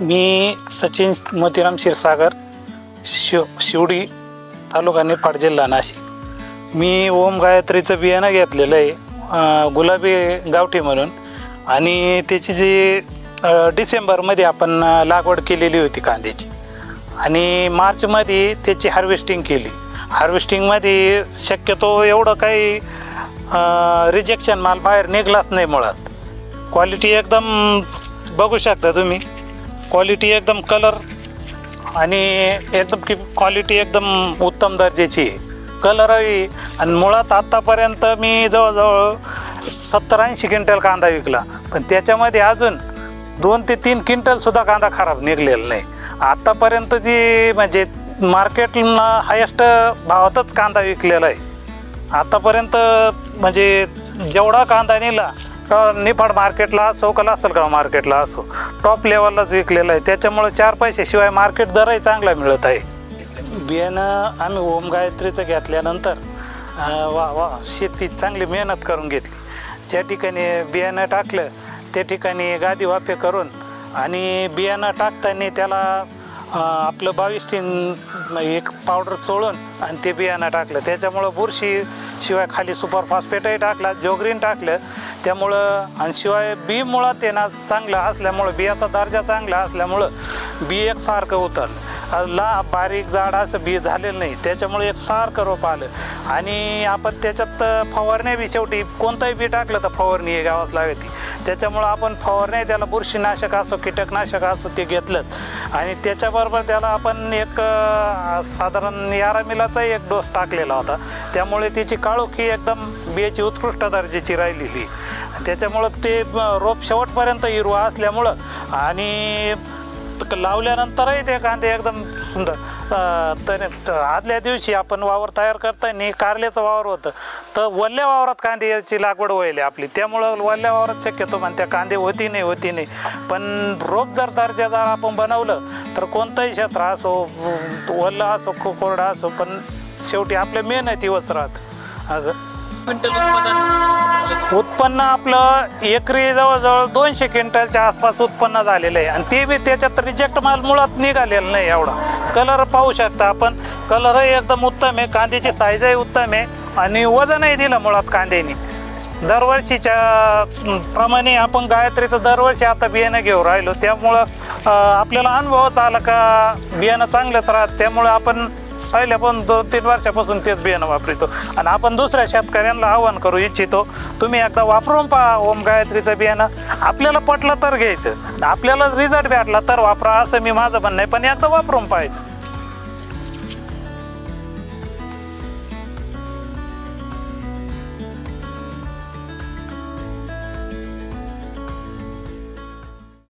मी सचिन मोतीराम क्षीरसागर शिव शिवडी तालुका निफाड जिल्हा नाशिक. मी ओम गायत्रीचं बियाणं घेतलेलं आहे गुलाबी गावठी म्हणून. आणि त्याची जी डिसेंबरमध्ये आपण लागवड केलेली होती कांद्याची. आणि मार्चमध्ये त्याची हार्वेस्टिंग केली. हार्वेस्टिंगमध्ये शक्यतो एवढं काही रिजेक्शन माल बाहेर निघलाच नाही मुळात. क्वालिटी एकदम बघू शकता तुम्ही. क्वालिटी एकदम कलर आणि एकदम की क्वालिटी एकदम उत्तम दर्जाची आहे. कलरही आणि मुळात आत्तापर्यंत मी जवळजवळ सत्तर ऐंशी क्विंटल कांदा विकला. पण त्याच्यामध्ये अजून दोन ते तीन क्विंटलसुद्धा कांदा खराब निघलेला नाही. आत्तापर्यंत जी म्हणजे मार्केटला हायेस्ट भावातच कांदा विकलेला आहे. आतापर्यंत म्हणजे जेवढा कांदा नेला निफाड मार्केटला असो का लासलगाव मार्केटला असो टॉप लेवललाच विकलेला आहे. त्याच्यामुळं चार पैशाशिवाय मार्केट दरही चांगला मिळत आहे. बियाणं आम्ही ओम गायत्रीचं घेतल्यानंतर वा वा शेती चांगली मेहनत करून घेतली. ज्या ठिकाणी बियाणं टाकलं त्या ठिकाणी गादी वाफे करून आणि बियाणं टाकताना त्याला आपलं बावीस टीन एक पावडर चोळून आणि ते बियाणं टाकलं. त्याच्यामुळं बुरशी शिवाय खाली सुपर फॉस्फेटही टाकला जोग्रीन टाकलं. त्यामुळं आणि शिवाय बी मुळात आहे ना चांगलं असल्यामुळं बियाचा दर्जा चांगला असल्यामुळं बी एक सारखं उतरलं. ला बारीक जाड असं बी झालेलं नाही त्याच्यामुळे एक सारखं रोप आलं. आणि आपण त्याच्यात फवारण्या बी शेवटी कोणतंही बी टाकलं तर फवारणी हे गावात लागते. त्याच्यामुळं आपण फवारण्या त्याला बुरशीनाशक असो कीटकनाशक असो ते घेतलंच. आणि त्याच्याबरोबर त्याला आपण एक साधारण यारामिलाचा एक डोस टाकलेला होता. त्यामुळे त्याची काळोखी एकदम बियाची उत्कृष्ट दर्जाची राहिलेली. त्याच्यामुळं ते रोप शेवटपर्यंत हिरवा असल्यामुळं आणि लावल्यानंतरही ते कांदे एकदम सुंदर. तर आदल्या दिवशी आपण वावर तयार करताना कारल्याचं वावर होतं. तर वल्ल्या वावरात कांद्याची लागवड व्हायली आपली. त्यामुळं वल्ल्या वावरात शक्यतो म्हणते त्या कांदे होती नाही होती नाही. पण रोप जर दर्जादार आपण बनवलं तर कोणतंही क्षेत्र असो वल्ला असो कोरडा असो पण शेवटी आपल्या मेहनती राहत. असं. क्विंटल उत्पादन. उत्पन्न आपलं एकरी जवळजवळ दोनशे क्विंटलच्या आसपास उत्पन्न झालेलं आहे. आणि ते बी त्याच्यात रिजेक्ट माल मुळात निघालेला नाही एवढा. कलर पाहू शकता आपण. कलरही एकदम उत्तम आहे. कांद्याची साईजही उत्तम आहे. आणि वजनही दिलं मुळात कांद्याने. दरवर्षीच्या प्रमाणे आपण गायत्रीचं दरवर्षी आता बियाणं घेऊ राहिलो. त्यामुळं आपल्याला अनुभवच आला का बियाणं चांगलंच राहत. त्यामुळं आपण पहिल्या पण दोन तीन वर्षापासून तेच बियाणं वापरतो. आणि आपण दुसऱ्या शेतकऱ्यांना आवाहन करू इच्छितो तुम्ही एकदा वापरून पहा ओम गायत्रीचं बियाणं. आपल्याला पटलं तर घ्यायचं. आपल्याला रिझल्ट भेटला तर वापरा असं मी माझं म्हणणं आहे. पण एकदा वापरून पाहायचं.